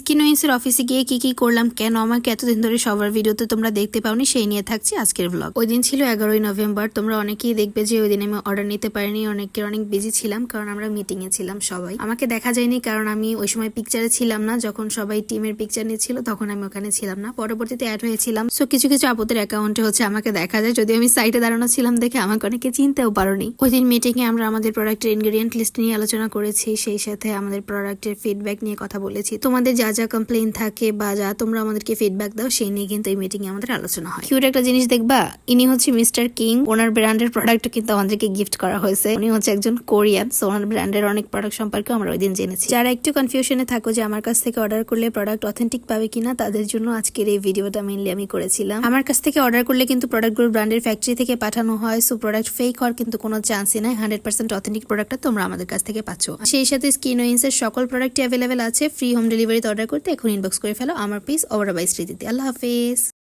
স্কিনোইন্সের অফিসে গিয়ে কি কি করলাম, কেন আমাকে এতদিন ধরে সবার ভিডিওতে তোমরা দেখতে পাওনি, সেই নিয়ে থাকছি আজকের ব্লগ ওই দিন ছিল এগারোই নভেম্বর, তোমরা অনেকেই দেখবে যে ওই দিন আমি অর্ডার নিতে পারিনি, অনেকের অনেক বিজি ছিলাম, কারণ আমরা মিটিং এ ছিলাম সবাই। আমাকে দেখা যায়নি কারণ আমি ওই সময় পিকচারে ছিলাম না, যখন সবাই টিমের পিকচার নিচ্ছিল, তখন আমি ওখানে ছিলাম না। পরবর্তীতে অ্যাড হয়েছিলাম। সো কিছু কিছু আপদের অ্যাকাউন্টে হচ্ছে আমাকে দেখা যায় যদি আমি সাইটে দাঁড়ানো ছিলাম দেখে আমাকে অনেকে চিনতেও পারোনি। ওই দিন মিটিং এ আমরা আমাদের প্রোডাক্টের ইনগ্রেডিয়েন্ট লিস্ট নিয়ে আলোচনা করেছি, সেই সাথে আমাদের প্রোডাক্টের ফিডব্যাক নিয়ে কথা বলেছি। তোমাদের যা যা কমপ্লেন থাকে বা যা তোমরা আমাদেরকে ফিডব্যাক দাও, সেই নিয়ে কিন্তু এই মিটিং এ আমাদের আলোচনা হয়। কিউট একটা জিনিস দেখবা, ইনি হচ্ছে মিস্টার কিং ওনার ব্র্যান্ডের প্রোডাক্ট কিন্তু আমাদেরকে গিফট করা হয়েছে। উনি হচ্ছে একজন কোরিয়ান সো ওনার ব্র্যান্ডের অনেক প্রোডাক্ট সম্পর্কে আমরা ওই দিন জেনেছি। যারা একটু কনফিউশনে থাকো যে আমার কাছ থেকে অর্ডার করলে প্রোডাক্ট অথেন্টিক পাবে কিনা, তাদের জন্য আজকের এই ভিডিওটা মেনলি আমি করেছিলাম। আমার কাছ থেকে অর্ডার করলে কিন্তু প্রোডাক্টগুলো ব্র্যান্ডের ফ্যাক্টরি থেকে পাঠানো হয় সো প্রোডাক্ট ফেক হওয়ার কিন্তু কোনো চান্সই নাই। হান্ড্রেড পার্সেন্ট অথেন্টিক প্রোডাক্টটা তোমরা আমাদের কাছ থেকে পাচ্ছ। সেই সাথে স্কিনোইন্স এর সকল প্রোডাক্ট অ্যাভেলেবেল আছে ফ্রি হোম ডেলিভারিতে অর্ডার করতে এখন ইনবক্স করে ফেলো আমার পিস ওভার বাই স্মৃতিতে। আল্লাহ হাফেজ।